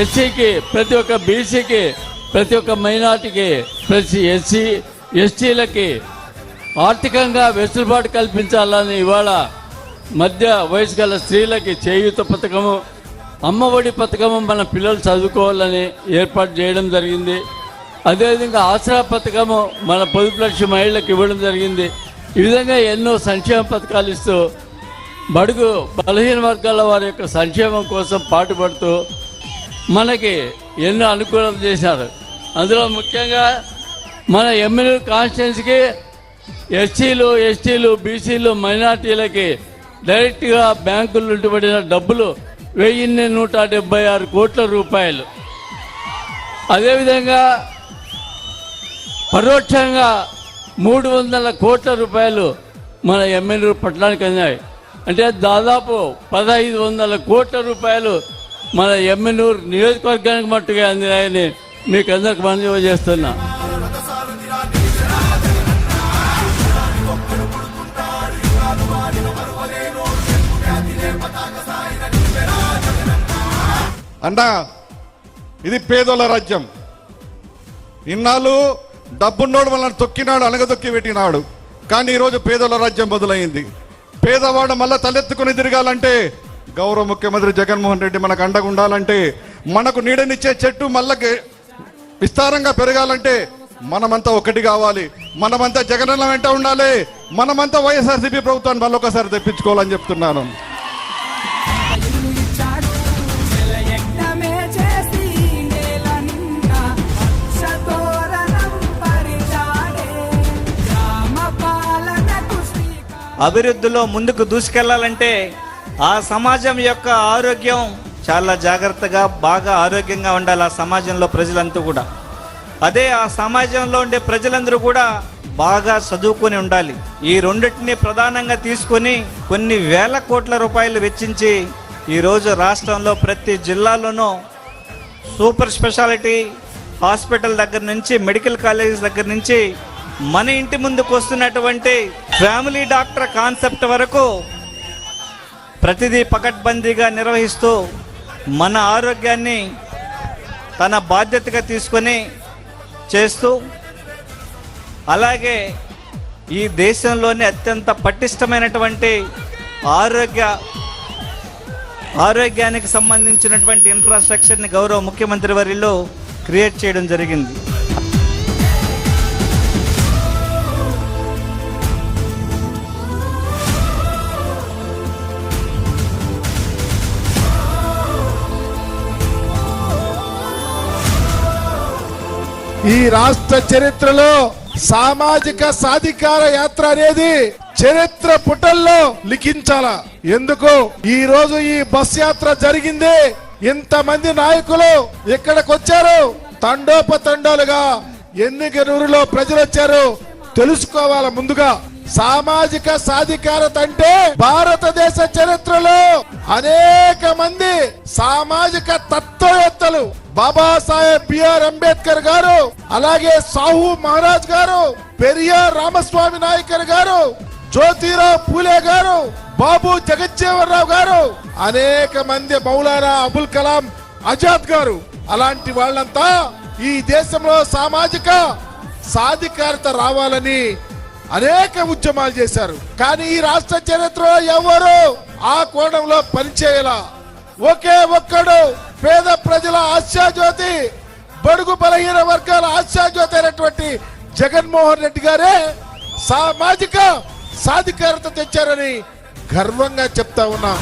ఎస్సీకి ప్రతి ఒక్క బీసీకి ప్రతి ఒక్క మైనార్టీకి ప్రతి ఎస్సీ ఎస్టీలకి ఆర్థికంగా వెసులుబాటు కల్పించాలని ఇవాళ మధ్య వయసు గల స్త్రీలకి చేయూత పథకము అమ్మఒడి పథకము మన పిల్లలు చదువుకోవాలని ఏర్పాటు చేయడం జరిగింది. అదేవిధంగా ఆసరా పథకము మన పొదుపు లక్ష మహిళలకు ఇవ్వడం జరిగింది. ఈ విధంగా ఎన్నో సంక్షేమ పథకాలు ఇస్తూ బడుగు బలహీన వర్గాల వారి యొక్క సంక్షేమం కోసం పాటుపడుతూ మనకి ఎన్నో అనుకూలత చేశారు. అందులో ముఖ్యంగా మన ఎమ్మెల్యే కాన్స్టిట్యున్సీకి ఎస్సీలు ఎస్టీలు బీసీలు మైనార్టీలకి డైరెక్ట్గా బ్యాంకులు ఉంటుబడిన డబ్బులు వెయ్యిన్ని నూట డెబ్బై ఆరు కోట్ల రూపాయలు. అదేవిధంగా పరోక్షంగా మూడు వందల కోట్ల రూపాయలు మన ఎమ్మెల్యే పట్టణానికి అందాయి అంటే దాదాపు పదహైదు వందల కోట్ల రూపాయలు మన ఎమ్మెల్యూరు నియోజకవర్గానికి మట్టుగా అందినాయని మీకు అందరికి మనవి చేస్తున్నా. అన్నా ఇది పేదోళ్ళ రాజ్యం. ఇన్నాళ్ళు డబ్బున్నోడు మనల్ని తొక్కినాడు అనగదొక్కి పెట్టినాడు. కానీ ఈరోజు పేదోళ్ళ రాజ్యం మొదలైంది పేదవాడు మళ్ళీ తలెత్తుకుని తిరగాలంటే గౌరవ ముఖ్యమంత్రి జగన్మోహన్ రెడ్డి మనకు అండగా ఉండాలంటే మనకు నీడనిచ్చే చెట్టు మళ్ళా విస్తారంగా పెరగాలంటే మనమంతా ఒకటి కావాలి. మనమంతా జగనన్న వెంట ఉండాలి. మనమంతా వైఎస్ఆర్సీపీ ప్రభుత్వాన్ని మళ్ళొకసారి తెప్పించుకోవాలని చెప్తున్నాను. అభివృద్ధిలో ముందుకు దూసుకెళ్ళాలంటే ఆ సమాజం యొక్క ఆరోగ్యం చాలా జాగ్రత్తగా బాగా ఆరోగ్యంగా ఉండాలి ఆ సమాజంలో ప్రజలంతా కూడా. అదే ఆ సమాజంలో ఉండే ప్రజలందరూ కూడా బాగా చదువుకొని ఉండాలి. ఈ రెండింటిని ప్రధానంగా తీసుకొని కొన్ని వేల కోట్ల రూపాయలు వెచ్చించి ఈరోజు రాష్ట్రంలో ప్రతి జిల్లాలోనూ సూపర్ స్పెషాలిటీ హాస్పిటల్ దగ్గర నుంచి మెడికల్ కాలేజ్ దగ్గర నుంచి మన ఇంటి ముందుకు వస్తున్నటువంటి ఫ్యామిలీ డాక్టర్ కాన్సెప్ట్ వరకు ప్రతిదీ పకడ్బందీగా నిర్వహిస్తూ మన ఆరోగ్యాన్ని తన బాధ్యతగా తీసుకొని చేస్తూ అలాగే ఈ దేశంలోనే అత్యంత పటిష్టమైనటువంటి ఆరోగ్య ఆరోగ్యానికి సంబంధించినటువంటి ఇన్ఫ్రాస్ట్రక్చర్ని గౌరవ ముఖ్యమంత్రి వారిలో క్రియేట్ చేయడం జరిగింది. ఈ రాష్ట్ర చరిత్రలో సామాజిక సాధికార యాత్ర అనేది చరిత్ర పుటల్లో లిఖించాల. ఎందుకు? ఈ రోజు ఈ బస్ యాత్ర జరిగింది. ఇంతమంది నాయకులు ఇక్కడికి వచ్చారు. తండోపతండాలుగా ఎన్నికలూరులో ప్రజలు వచ్చారు తెలుసుకోవాల ముందుగా. సామాజిక సాధికారత అంటే భారతదేశ చరిత్రలో అనేక మంది సామాజిక తత్వవేత్తలు. బాబాసాహెబ్ బిఆర్ అంబేద్కర్ గారు అలాగే సాహు మహారాజ్ గారు పెరియార్ రామస్వామి నాయకర్ గారు జ్యోతిరావు పూలే గారు బాబు జగజ్జీవన్ గారు అనేక మంది మౌలానా అబుల్ కలాం ఆజాద్ గారు. అలాంటి వాళ్ళంతా ఈ దేశంలో సామాజిక సాధికారత రావాలని అనేక ఉద్యమాలు చేశారు. కానీ ఈ రాష్ట్ర చరిత్రలో ఎవరు ఆ కోణంలో పనిచేయలా. ఒకే ఒక్కడు పేద ప్రజల ఆశాజ్యోతి బడుగు బలహీన వర్గాల ఆశాజ్యోతి అయినటువంటి జగన్మోహన్ రెడ్డి గారే సామాజిక సాధికారత తెచ్చారని గర్వంగా చెప్తా ఉన్నాం.